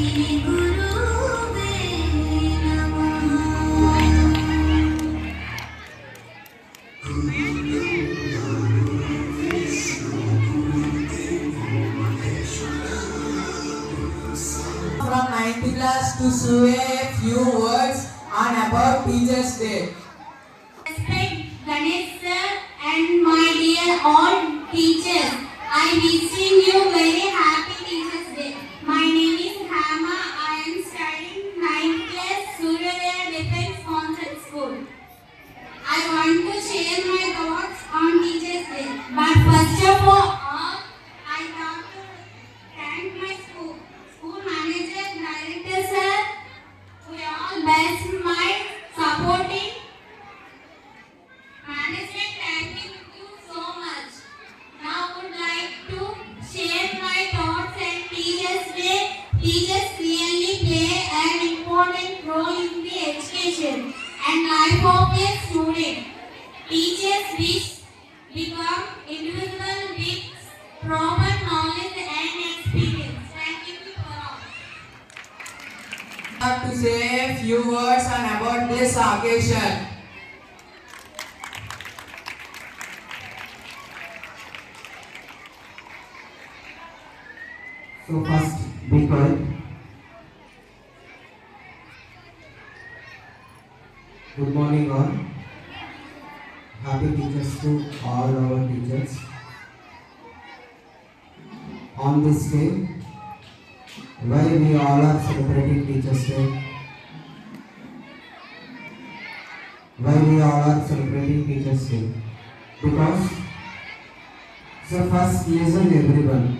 From 9th class to say a few words on about Teachers Day. Respect Ganesh sir and my dear all teachers. I wishing you very happy Teachers Day. My name is Hama. I am studying 9th class Surya Defense Sponsored School. I want to share my thoughts on Teachers Day. But first of all, I want to thank my school, school manager, director sir, who all best my supporting student. Teachers which become individual with proper knowledge and experience. Thank you for all. I have to say few words on about this occasion. So first, be quiet. Good morning all. Happy teachers to all our teachers. On this day, why we all are celebrating Teachers Day? Why we all are celebrating Teachers Day? Because, so first listen everyone.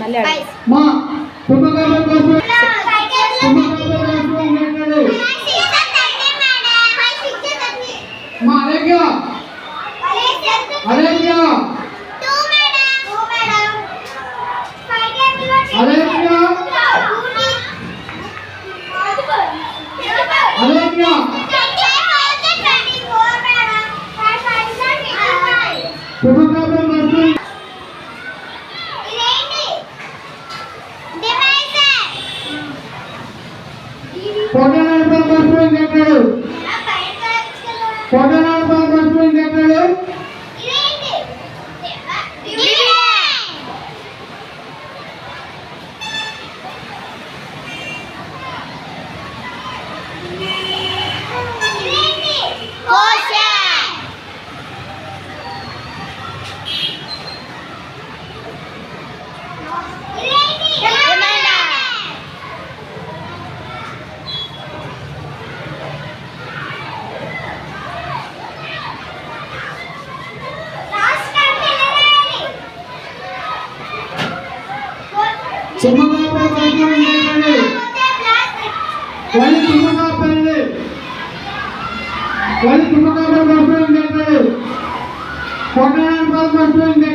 మళ్ళీ చిన్నబాబు సైన్యం చేయండి వాళ్ళు చిన్నగా పెళ్ళి వాళ్ళు చిన్నగా పెళ్ళి కొట్టడానికి